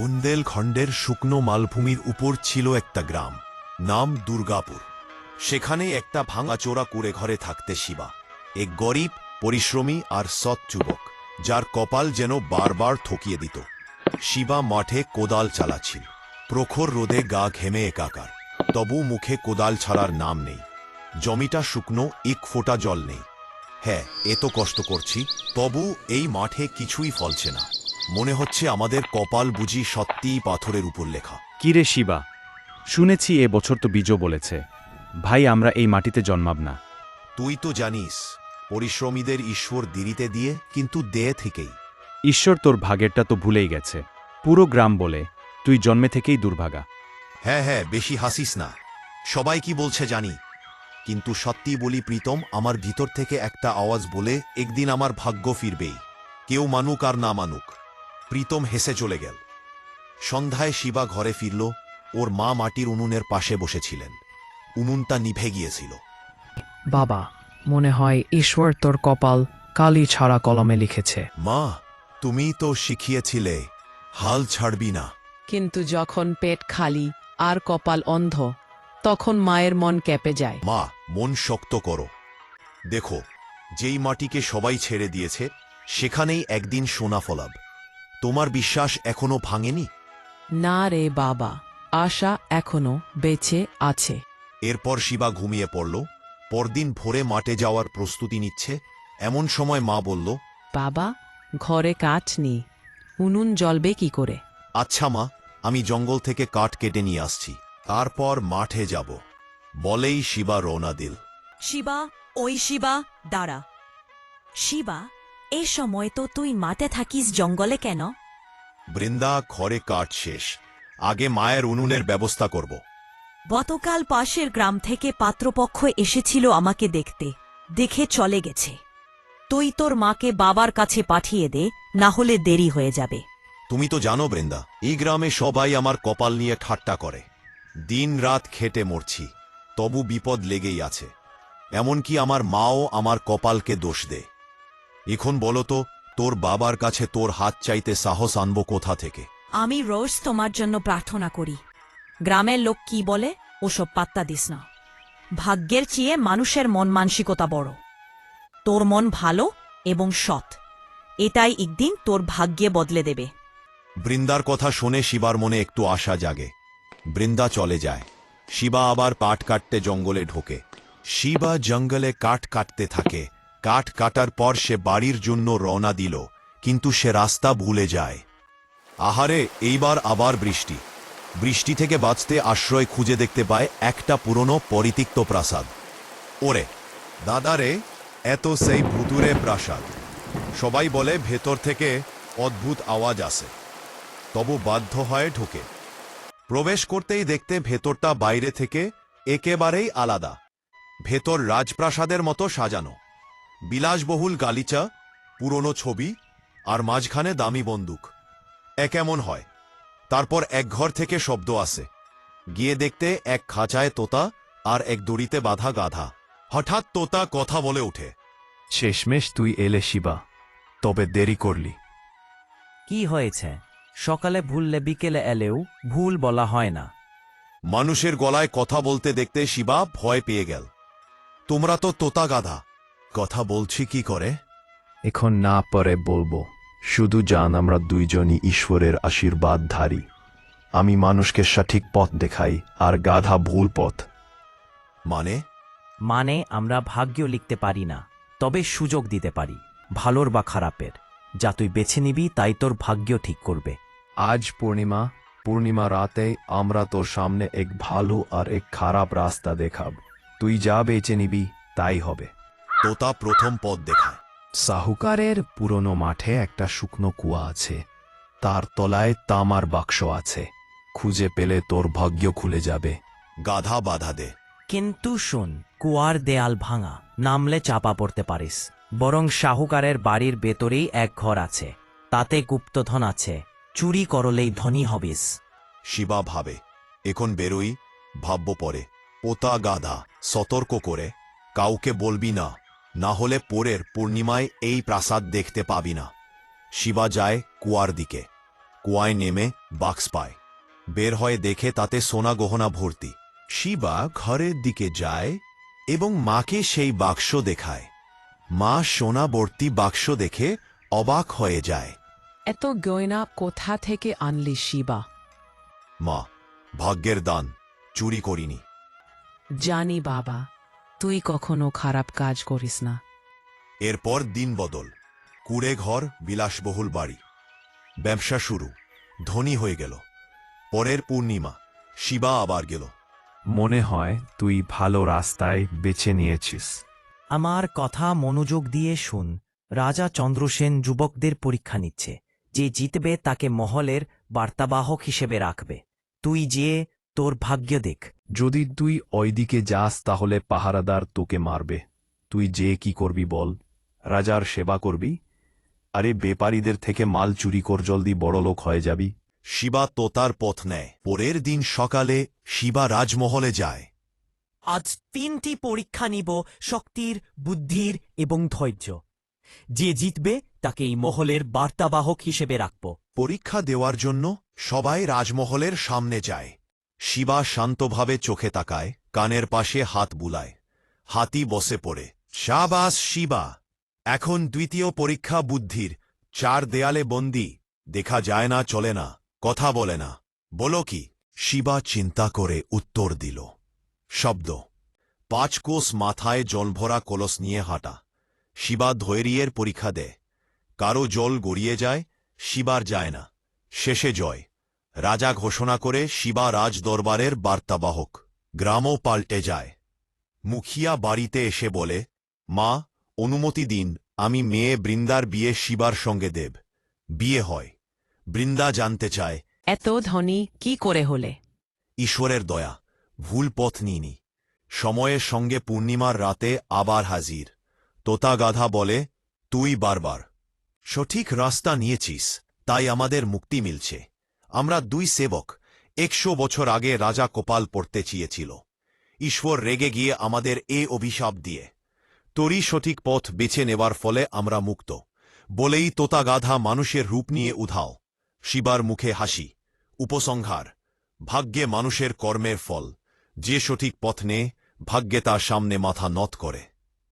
বুন্দেলখণ্ডের শুকনো মালভূমির উপর ছিল একটা গ্রাম, নাম দুর্গাপুর। সেখানে একটা ভাঙাচোরা কুড়ে ঘরে থাকতে শিবা, এক গরিব, পরিশ্রমী আর সৎ যুবক, যার কপাল যেন বারবার ঠকিয়ে দিত। শিবা মাঠে কোদাল চালাচ্ছিল, প্রখর রোদে গা ঘেমে একাকার, তবু মুখে কোদাল ছাড়ার নাম নেই। জমিটা শুকনো, এক ফোঁটা জল নেই। হ্যাঁ এত কষ্ট করছি, তবু এই মাঠে কিছুই ফলছে না। মনে হচ্ছে আমাদের কপাল বুঝি সত্যিই পাথরের উপর লেখা। কিরে শিবা শুনেছি এ বছর তো বীজও বলেছে। ভাই আমরা এই মাটিতে জন্মাব না। তুই তো জানিস পরিশ্রমীদের ঈশ্বর দেরিতে দিয়ে কিন্তু দেয় থেকেই। ঈশ্বর তোর ভাগেরটা তো ভুলেই গেছে। পুরো গ্রাম বলে তুই জন্মে থেকেই দুর্ভাগা। হ্যাঁ হ্যাঁ বেশি হাসিস না। সবাই কি বলছে জানি। কিন্তু সত্যি বলি প্রীতম আমার ভিতর থেকে একটা আওয়াজ বলে একদিন আমার ভাগ্য ফিরবেই। কেউ মানুক আর না মানুক। প্রীতম হেসে চলে গেল। সন্ধ্যায় শিবা ঘরে ফিরল ওর মা মাটির উনুনের পাশে বসেছিলেন। উনুনটা নিভে গিয়েছিল। বাবা মনে হয় ঈশ্বর তোর কপাল কালি ছাড়া কলমে লিখেছে। মা তুমি তো শিখিয়েছিলে হাল ছাড়বি না। কিন্তু যখন পেট খালি আর কপাল অন্ধ তখন মায়ের মন কেঁপে যায়। মা মন শক্ত করো। দেখো যেই মাটিকে সবাই ছেড়ে দিয়েছে সেখানেই একদিন সোনা ফলাব। তোমার বিশ্বাস এখনও ভাঙেনি? না রে বাবা আশা এখনও বেঁচে আছে। এরপর শিবা ঘুমিয়ে পড়ল পরদিন ভোরে মাঠে যাওয়ার প্রস্তুতি নিচ্ছে। এমন সময় মা বলল বাবা ঘরে কাঠ নেই উনুন জ্বলবে কি করে? আচ্ছা মা আমি জঙ্গল থেকে কাঠ কেটে নিয়ে আসছি তারপর মাঠে যাব। বলেই শিবা রওনা দিল। শিবা ওই শিবা দাঁড়া। শিবা এ সময় তো তুই মাঠে থাকিস জঙ্গলে কেন? বৃন্দা ঘরে কাঠ শেষ। আগে মায়ের উনুনের ব্যবস্থা করব। গতকাল পাশের গ্রাম থেকে পাত্রপক্ষ এসেছিল আমাকে দেখতে। দেখে চলে গেছে। তুই তোর মাকে বাবার কাছে পাঠিয়ে দে না হলে দেরি হয়ে যাবে। তুমি তো জানো বৃন্দা এই গ্রামে সবাই আমার কপাল নিয়ে ঠাট্টা করে। দিন রাত খেটে মরছি তবু বিপদ লেগেই আছে। এমনকি আমার মাও আমার কপালকে দোষ দে। এখন বলো তো তোর বাবার কাছে তোর হাত চাইতে সাহস আনব কোথা থেকে? আমি রোজ তোমার জন্য প্রার্থনা করি। গ্রামের লোক কি বলে ওসব পাত্তা দিস না। ভাগ্যের চেয়ে মানুষের মন মানসিকতা বড়। তোর মন ভালো এবং সৎ। এটাই একদিন তোর ভাগ্যে বদলে দেবে। বৃন্দার কথা শুনে শিবার মনে একটু আশা জাগে। বৃন্দা চলে যায়। শিবা আবার পাট কাটতে জঙ্গলে ঢোকে। শিবা জঙ্গলে কাঠ কাটতে থাকে। কাঠ কাটার পর সে বাড়ির জন্য রওনা দিল, কিন্তু সে রাস্তা ভুলে যায়। আহারে, এইবার আবার বৃষ্টি। বৃষ্টি থেকে বাঁচতে আশ্রয় খুঁজে দেখতে পায় একটা পুরনো পরিতিক্ত প্রাসাদ। ওরে দাদারে এত সেই ভুতুরে প্রাসাদ। সবাই বলে ভেতর থেকে অদ্ভুত আওয়াজ আসে। তবু বাধ্য হয় ঢোকে। প্রবেশ করতেই দেখতে ভেতরটা বাইরে থেকে একেবারেই আলাদা। ভেতর রাজপ্রাসাদের মতো সাজানো। বিলাসবহুল গালিচা পুরনো ছবি আর মাঝখানে দামি বন্দুক। এ কেমন হয়? তারপর এক ঘর থেকে শব্দ আসে। গিয়ে দেখতে এক খাঁচায় তোতা আর এক দড়িতে বাঁধা গাধা। হঠাৎ তোতা কথা বলে ওঠে শেষমেশ তুই এলে শিবা তবে দেরি করলি। কি হয়েছে? সকালে ভুললে বিকেলে এলেও ভুল বলা হয় না। মানুষের গলায় কথা বলতে দেখতে শিবা ভয় পেয়ে গেল। তোমরা তো তোতা গাধা কথা বলছি কি করে? এখন না পরে বলব শুধু জান আমরা দুইজনই ঈশ্বরের আশীর্বাদ আশীর্বাদধারী। আমি মানুষকে সঠিক পথ দেখাই আর গাধা ভুল পথ। মানে? মানে আমরা ভাগ্য লিখতে পারি না তবে সুযোগ দিতে পারি ভালোর বা খারাপের। যা তুই বেছে নিবি তাই তোর ভাগ্য ঠিক করবে। আজ পূর্ণিমা পূর্ণিমা রাতে আমরা তোর সামনে এক ভালো আর এক খারাপ রাস্তা দেখাব। তুই যা বেছে নিবি তাই হবে। তোতা প্রথম পথ দেখায়। সাহুকারের পুরনো মাঠে একটা শুকনো কুয়া আছে। তার তলায় তামার বাক্স আছে। খুঁজে পেলে তোর ভাগ্য খুলে যাবে। গাধা বাধা দে। কিন্তু শোন কুয়ার দেয়াল ভাঙা নামলে চাপা পড়তে পারিস। বরং শাহুকারের বাড়ির ভেতরেই এক ঘর আছে। তাতে গুপ্তধন আছে। চুরি করলেই ধনী হবিস। শিবা ভাবে এখন বেরোই ভাব্য পরে। পোতা গাধা সতর্ক করে। কাউকে বলবি না। না হলে পরের পূর্ণিমায় এই প্রাসাদ দেখতে পাবি না। শিবা যায় কুয়ার দিকে। কুয়ায় নেমে বাক্স পায়। বের হয়ে দেখে তাতে সোনা গহনা ভর্তি। শিবা ঘরের দিকে যায় এবং মাকে সেই বাক্স দেখায়। মা সোনা ভর্তি বাক্স দেখে অবাক হয়ে যায়। এত গয়না কোথা থেকে আনলি শিবা? মা ভাগ্যের দান চুরি করিনি। জানি বাবা তুই কখনো খারাপ কাজ করিস না। এরপর দিন বদল। কুড়ে ঘর বিলাসবহুল বাড়ি। ব্যবসা শুরু। ধনী হয়ে গেল। পরের পূর্ণিমা। শিবা আবার গেল। মনে হয় তুই ভালো রাস্তায় বেছে নিয়েছিস। আমার কথা মনোযোগ দিয়ে শুন। রাজা চন্দ্রসেন যুবকদের পরীক্ষা নিচ্ছে। যে জিতবে তাকে মহলের বার্তাবাহক হিসেবে রাখবে। তুই যে তোর ভাগ্য দেখ। যদি তুই ওইদিকে যাস তাহলে পাহারাদার তোকে মারবে। তুই যে কি করবি বল? রাজার সেবা করবি? আরে বেপারীদের থেকে মাল চুরি কর জলদি বড়লোক হয়ে যাবি। শিবা তোতার পথ নেয়। পরের দিন সকালে শিবা রাজমহলে যায়। আজ তিনটি পরীক্ষা নিব শক্তির বুদ্ধির এবং ধৈর্য। যে জিতবে তাকে এই মহলের বার্তাবাহক হিসেবে রাখব। পরীক্ষা দেওয়ার জন্য সবাই রাজমহলের সামনে যায়। শিবা শান্তভাবে চোখে তাকায়, কানের পাশে হাত বুলায়। হাতি বসে পড়ে শাবাস শিবা, এখন দ্বিতীয় পরীক্ষা বুদ্ধির, চার দেয়ালে বন্দি, দেখা যায় না, চলে না, কথা বলে না। বলো কি? শিবা চিন্তা করে উত্তর দিল। শব্দ। পাঁচ কোষ মাথায় জলভরা কলস নিয়ে হাঁটা। শিবা ধৈর্যের পরীক্ষা দেয়। কারও জল গড়িয়ে যায়, শিবার যায় না। শেষে জয়। রাজা ঘোষণা করে শিবা রাজ দরবারের বার্তাবাহক। গ্রামও পাল্টে যায়। মুখিয়া বাড়িতে এসে বলে মা অনুমতি দিন আমি মেয়ে বৃন্দার বিয়ে শিবার সঙ্গে দেব। বিয়ে হয়। বৃন্দা জানতে চায় এত ধনী কি করে হলে? ঈশ্বরের দয়া ভুল পথ নিইনি। সময়ের সঙ্গে পূর্ণিমার রাতে আবার হাজির। তোতা গাধা বলে তুই বারবার। সঠিক রাস্তা নিয়েছিস তাই আমাদের মুক্তি মিলছে। আমরা দুই সেবক, একশো বছর আগে রাজা কোপাল পড়তে চেয়েছিল। ঈশ্বর রেগে গিয়ে আমাদের এ অভিশাপ দিয়ে। তোরই সঠিক পথ বেছে নেবার ফলে আমরা মুক্ত। বলেই তোতা গাধা মানুষের রূপ নিয়ে উধাও। শিবার মুখে হাসি, উপসংহার, ভাগ্যে মানুষের কর্মের ফল। যে সঠিক পথ নে, ভাগ্যে তার সামনে মাথা নত করে।